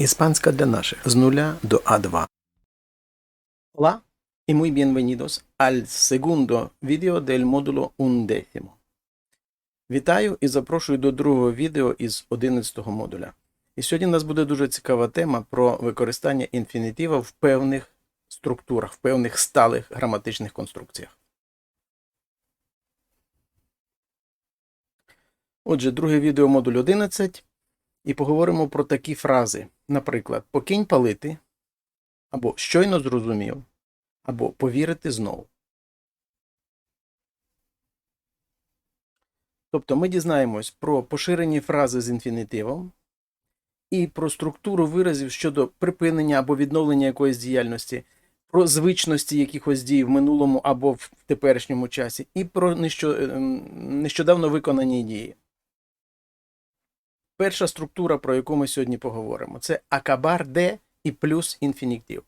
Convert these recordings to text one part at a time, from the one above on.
Hispánica для наших з нуля до А2. Hola y muy bienvenidos al segundo video del módulo undécimo. Вітаю і запрошую до другого відео із 11 модуля. І сьогодні у нас буде дуже цікава тема про використання інфінітива в певних структурах, в певних сталих граматичних конструкціях. Отже, друге відео модуль 11. І поговоримо про такі фрази. Наприклад, покинь палити, або щойно зрозумів, або повірити знову. Тобто ми дізнаємось про поширені фрази з інфінітивом і про структуру виразів щодо припинення або відновлення якоїсь діяльності, про звичності якихось дій в минулому або в теперішньому часі, і про ем, нещодавно виконані дії. Перша структура, про яку ми сьогодні поговоримо, це акабар де і плюс інфінітив.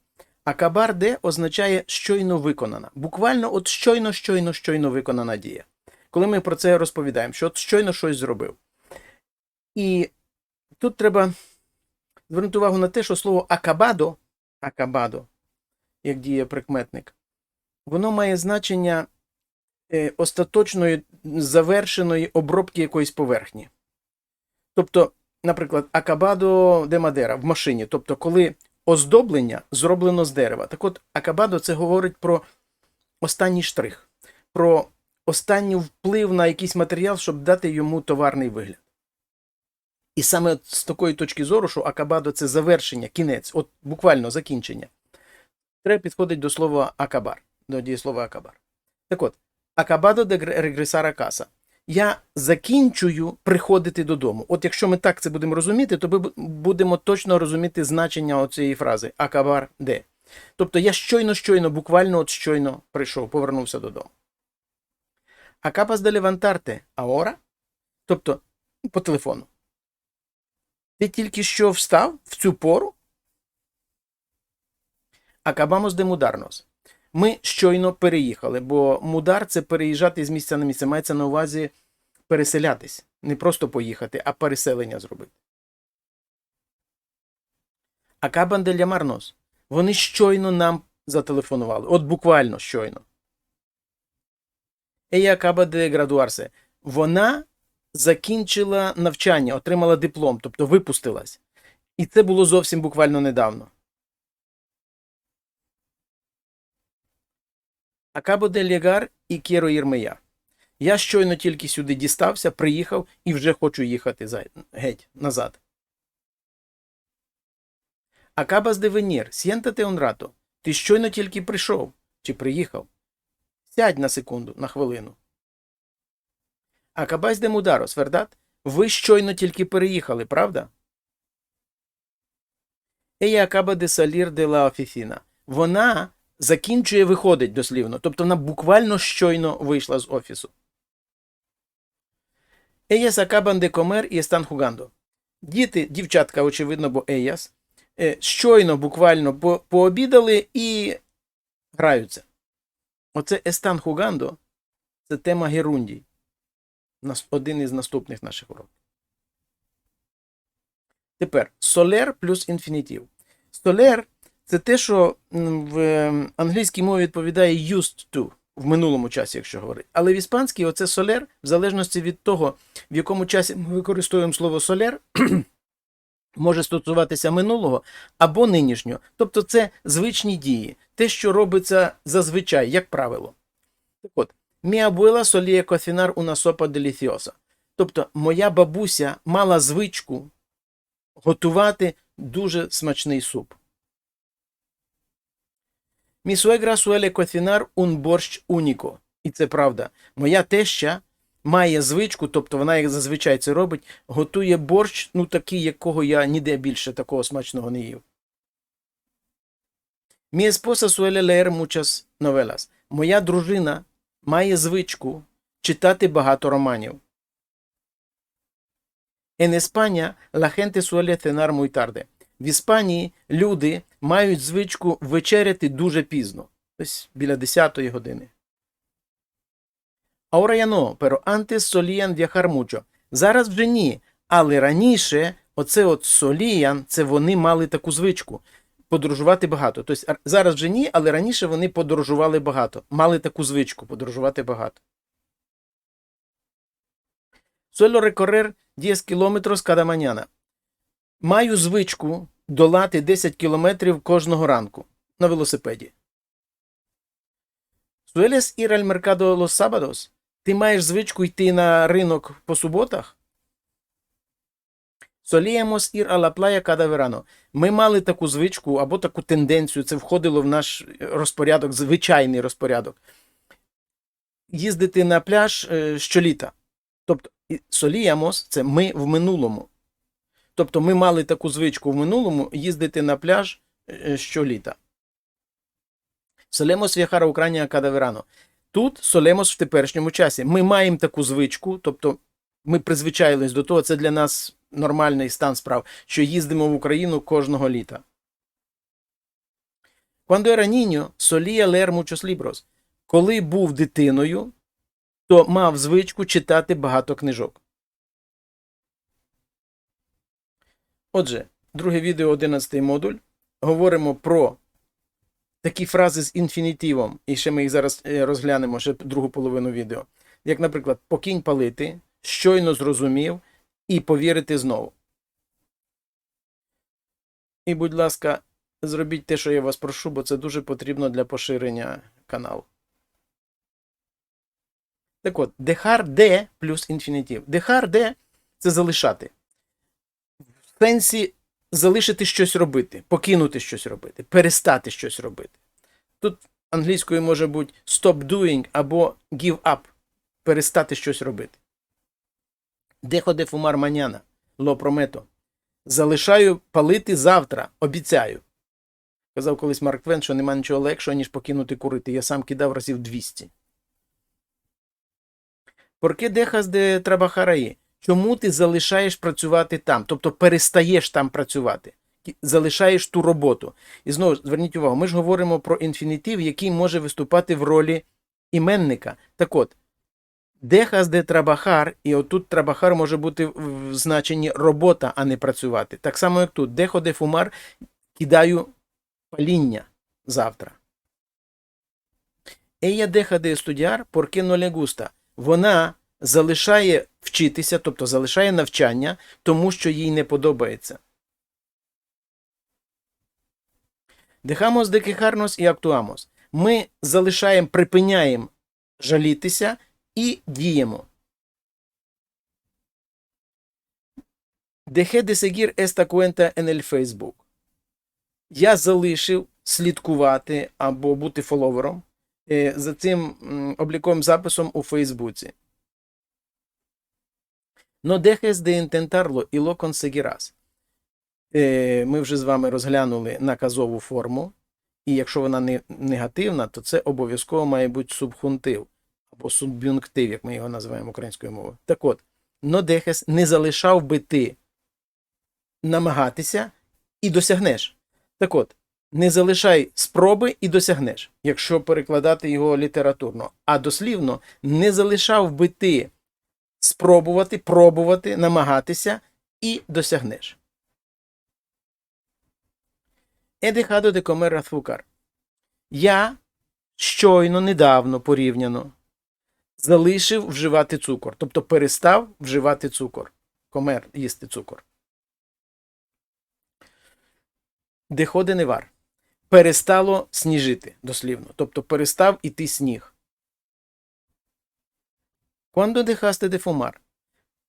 Акабар де означає щойно виконана. Буквально от щойно, щойно, щойно виконана дія. Коли ми про це розповідаємо, що от щойно щось зробив. І тут треба звернути увагу на те, що слово акабадо, акабадо, як діє прикметник, воно має значення е, остаточної завершеної обробки якоїсь поверхні. Тобто, наприклад, акабадо де Мадера в машині, тобто, коли оздоблення зроблено з дерева. Так от, акабадо це говорить про останній штрих, про останній вплив на якийсь матеріал, щоб дати йому товарний вигляд. І саме з такої точки зору, що акабадо це завершення, кінець, от буквально закінчення, треба підходити до слова акабар, до дієслова акабар. Так от, акабадо де регресара каса я закінчую приходити додому. От якщо ми так це будемо розуміти, то ми будемо точно розуміти значення цієї фрази акабар де. Тобто я щойно, щойно, буквально от щойно прийшов, повернувся додому. Акабас де левантарте аора, тобто по телефону. Ти тільки що встав в цю пору? Акабамос де мударнос. Ми щойно переїхали, бо мудар це переїжджати з місця на місце. Мається на увазі переселятись. Не просто поїхати, а переселення зробити. Акабан де лямарнос. Вони щойно нам зателефонували. От буквально щойно. Ея акаба де градуарсе. Вона закінчила навчання, отримала диплом, тобто випустилась. І це було зовсім буквально недавно. Акабо де Лєгар і Кєро Єрмея. Я щойно тільки сюди дістався, приїхав і вже хочу їхати за- геть назад. Акабас де Венір, сєнтате онрато. Ти щойно тільки прийшов чи приїхав. Сядь на секунду, на хвилину. Акабас де Мударос, вердат? Ви щойно тільки переїхали, правда? Ея акаба де салір де ла офіфіна. Вона закінчує виходить дослівно, тобто вона буквально щойно вийшла з офісу. Еяс акабан де комер і естан хугандо. Діти, дівчатка, очевидно, бо еяс, е, щойно буквально по- пообідали і граються. Оце естан хугандо це тема Герундій. Один із наступних наших уроків. Тепер солер плюс інфінітив. Солер це те, що в ем, англійській мові відповідає used to в минулому часі, якщо говорити. Але в іспанській оце солер, в залежності від того, в якому часі ми використовуємо слово солер, може стосуватися минулого або нинішнього. Тобто це звичні дії, те, що робиться зазвичай, як правило. Так от, mi abuela solía cocinar una sopa deliciosa. Тобто, моя бабуся мала звичку готувати дуже смачний суп. Mi suegra suele cocinar un борщ único. І це правда. Моя теща має звичку, тобто вона, як зазвичай це робить, готує борщ, ну такий, якого я ніде більше такого смачного не їв. Mi esposa suele leer muchas novelas. Моя дружина має звичку читати багато романів. En España la gente suele cenar muy tarde. В Іспанії люди мають звичку вечеряти дуже пізно, десь біля 10-ї години. Ahora ya no, pero antes solían. Зараз вже ні, але раніше Оце от соліян, це вони мали таку звичку подорожувати багато. Тобто зараз вже ні, але раніше вони подорожували багато, мали таку звичку подорожувати багато. Suelo recorrer 10 kilómetros cada mañana. Маю звичку долати 10 кілометрів кожного ранку на велосипеді. Sueles ir al mercado los sábados? Ти маєш звичку йти на ринок по суботах? Solíamos ir a la playa. Ми мали таку звичку або таку тенденцію, це входило в наш розпорядок, звичайний розпорядок. Їздити на пляж е, щоліта. Тобто, solíamos – це ми в минулому. Тобто ми мали таку звичку в минулому їздити на пляж е, щоліта. Solemos viajar a Ucrania cada verano. Тут солемос в теперішньому часі. Ми маємо таку звичку, тобто ми призвичаїлись до того, це для нас нормальний стан справ, що їздимо в Україну кожного літа. Cuando era niño, solía leer muchos libros. Коли був дитиною, то мав звичку читати багато книжок. Отже, друге відео, 11 модуль. Говоримо про такі фрази з інфінітивом, і ще ми їх зараз е, розглянемо ще другу половину відео. Як, наприклад, покінь палити, щойно зрозумів і повірити знову. І, будь ласка, зробіть те, що я вас прошу, бо це дуже потрібно для поширення каналу. Так от, дехар де плюс інфінітив. Дехар де це залишати. Сенсі залишити щось робити, покинути щось робити, перестати щось робити. Тут англійською може бути stop doing або give up, перестати щось робити. Дехо де фумар маняна, ло промето. Залишаю палити завтра, обіцяю. Казав колись Марк Твен, що нема нічого легшого, ніж покинути курити. Я сам кидав разів 200. Порке дехас де трабахараї? Чому ти залишаєш працювати там? Тобто перестаєш там працювати, залишаєш ту роботу. І знову зверніть увагу, ми ж говоримо про інфінітив, який може виступати в ролі іменника. Так от, дехас де трабахар, і отут трабахар може бути в значенні робота, а не працювати. Так само, як тут, дехо де фумар, кидаю паління завтра. Ella deja de estudiar porque no le. Вона залишає вчитися, тобто залишає навчання, тому що їй не подобається. De quejarnos і actuamos. Ми залишаємо, припиняємо жалітися і діємо. Dejé de seguir esta cuenta en el. Я залишив слідкувати або бути фоловером е, за цим обліковим записом у Фейсбуці. Dejes de intentarlo y lo conseguirás. Е, Ми вже з вами розглянули наказову форму, і якщо вона не негативна, то це обов'язково має бути субхунтив або суб'юнктив, як ми його називаємо українською мовою. Так от, dejes не залишав би ти намагатися і досягнеш. Так от, не залишай спроби і досягнеш, якщо перекладати його літературно. А дослівно, не залишав би ти спробувати, пробувати, намагатися і досягнеш. He dejado de comer. Я щойно, недавно порівняно залишив вживати цукор, тобто перестав вживати цукор. Комер їсти цукор. De nevar. Перестало сніжити, дослівно. Тобто перестав іти сніг. Cuando dejaste de fumar?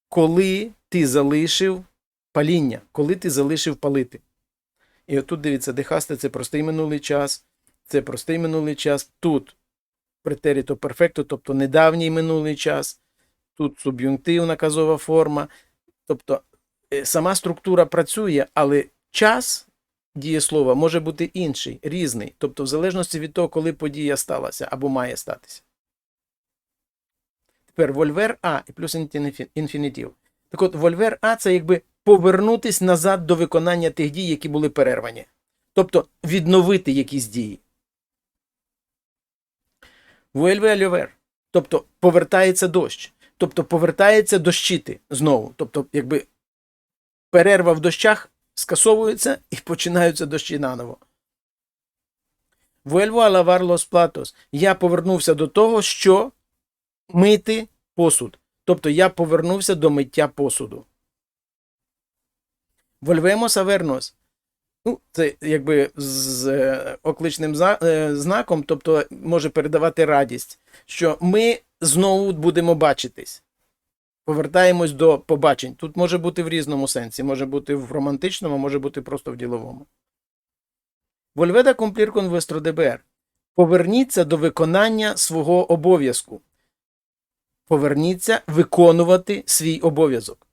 Коли ти залишив паління, коли ти залишив палити. І отут дивіться, дехасте це простий минулий час, це простий минулий час. Тут претеріто перфекто, тобто недавній минулий час, тут суб'юнктивна казова форма. Тобто е, сама структура працює, але час дієслова може бути інший, різний, тобто в залежності від того, коли подія сталася або має статися. Тепер вольвер А і плюс інфіні- інфінітив. Так от, вольвер А це якби повернутись назад до виконання тих дій, які були перервані. Тобто відновити якісь дії. Вуельве альовер. Тобто повертається дощ. Тобто повертається дощити знову. Тобто, якби перерва в дощах скасовується і починаються дощі наново. A lavar los platos. Я повернувся до того, що мити посуд. Тобто я повернувся до миття посуду. Volvemos a. Ну, це якби з е, окличним е, знаком, тобто може передавати радість, що ми знову будемо бачитись. Повертаємось до побачень. Тут може бути в різному сенсі, може бути в романтичному, може бути просто в діловому. Volved a cumplir con. Поверніться до виконання свого обов'язку. Поверніться виконувати свій обов'язок.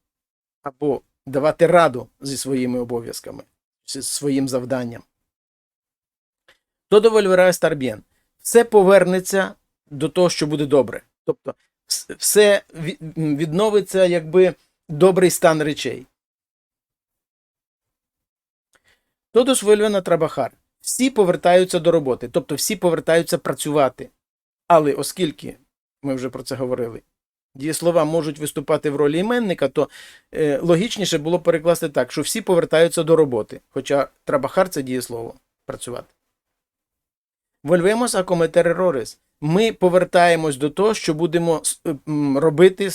Або давати раду зі своїми обов'язками, зі своїм завданням. Todo volverá a. Все повернеться до того, що буде добре. Тобто, все відновиться, якби добрий стан речей. Todos vuelven trabajar. Всі повертаються до роботи, тобто всі повертаються працювати. Але оскільки ми вже про це говорили, дієслова можуть виступати в ролі іменника, то е, логічніше було перекласти так, що всі повертаються до роботи. Хоча трабахар це дієслово працювати. Cometer errores. Ми повертаємось до того, що будемо е, робити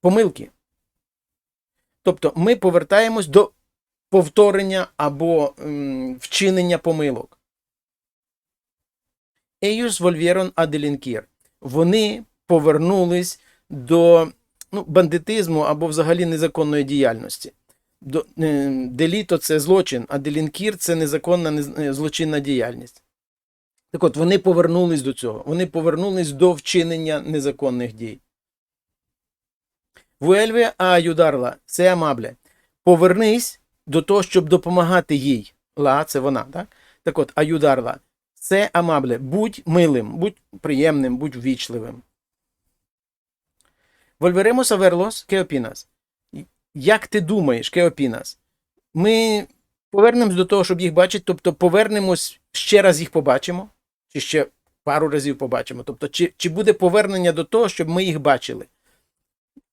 помилки. Тобто ми повертаємось до повторення або вчинення помилок. Ellos volvieron a. Вони повернулись до ну, бандитизму або взагалі незаконної діяльності. До, е, деліто це злочин, а делінкір це незаконна нез- е, злочинна діяльність. Так от, вони повернулись до цього. Вони повернулись до вчинення незаконних дій. A ayudarla, це амабле. Повернись до того, щоб допомагати їй. Ла це вона, так? Так от, аюдарла. Це амабле. Будь милим, будь приємним, будь ввічливим. Volveremos a verlos. Як ти думаєш, ¿qué opinas? Ми повернемось до того, щоб їх бачити, тобто повернемось, ще раз їх побачимо, чи ще пару разів побачимо. Тобто, чи, чи буде повернення до того, щоб ми їх бачили?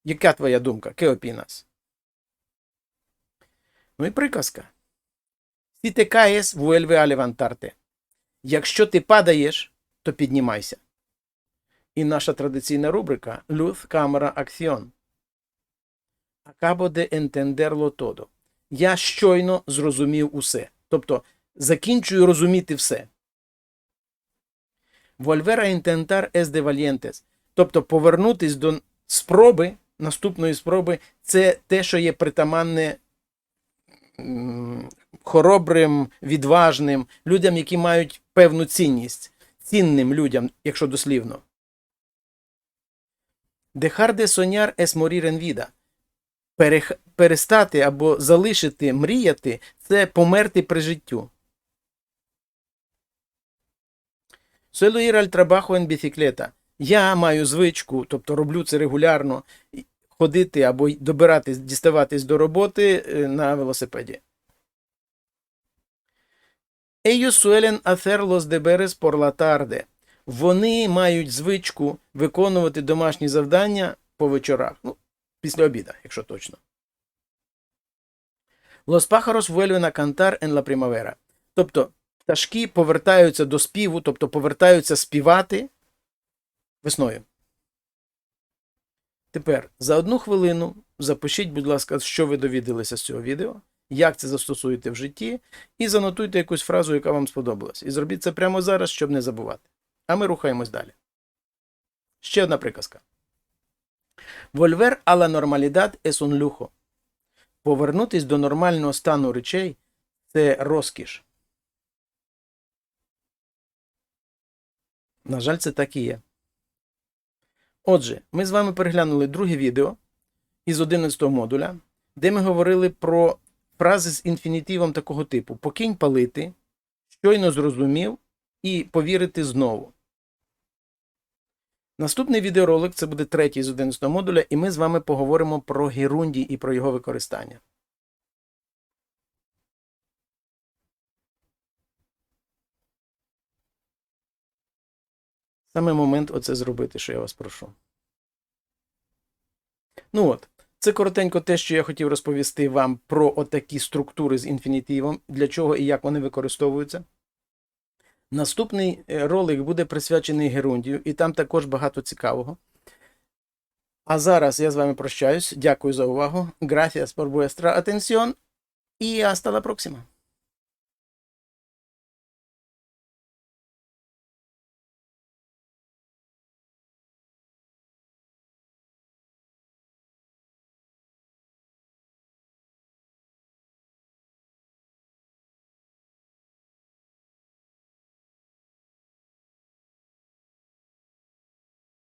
Яка твоя думка? ¿Qué opinas? Ну і приказка. Si te caes, vuelve a. Якщо ти падаєш, то піднімайся. І наша традиційна рубрика Luz, Cámara, Acción. Acabo de entenderlo todo. Я щойно зрозумів усе. Тобто закінчую розуміти все. Volver a intentar es de. Тобто повернутись до спроби, наступної спроби, це те, що є притаманне хоробрим, відважним, людям, які мають певну цінність, цінним людям, якщо дослівно. De soñar es morir en vida. Перестати або залишити мріяти це померти при життю. Ir al trabajo. Я маю звичку, тобто роблю це регулярно, ходити або добиратись, діставатись до роботи е, на велосипеді. Ellos suelen hacer los deberes por la tarde. Вони мають звичку виконувати домашні завдання по вечорах. Ну, після обіда, якщо точно. Los pájaros vuelven a cantar en la primavera. Тобто пташки повертаються до співу, тобто повертаються співати весною. Тепер за одну хвилину запишіть, будь ласка, що ви довідалися з цього відео, як це застосуєте в житті, і занотуйте якусь фразу, яка вам сподобалась. І зробіть це прямо зараз, щоб не забувати. А ми рухаємось далі. Ще одна приказка. La normalidad es un lujo. Повернутись до нормального стану речей це розкіш. На жаль, це так і є. Отже, ми з вами переглянули друге відео із 11 модуля, де ми говорили про фрази з інфінітивом такого типу: покинь палити, щойно зрозумів і повірити знову. Наступний відеоролик це буде третій з 11 модуля, і ми з вами поговоримо про герунді і про його використання. Саме момент оце зробити, що я вас прошу. Ну от, Це коротенько те, що я хотів розповісти вам про отакі структури з інфінітивом, для чого і як вони використовуються. Наступний е, ролик буде присвячений Герундію, і там також багато цікавого. А зараз я з вами прощаюсь. Дякую за увагу. Gracias por vuestra atención. І hasta la próxima.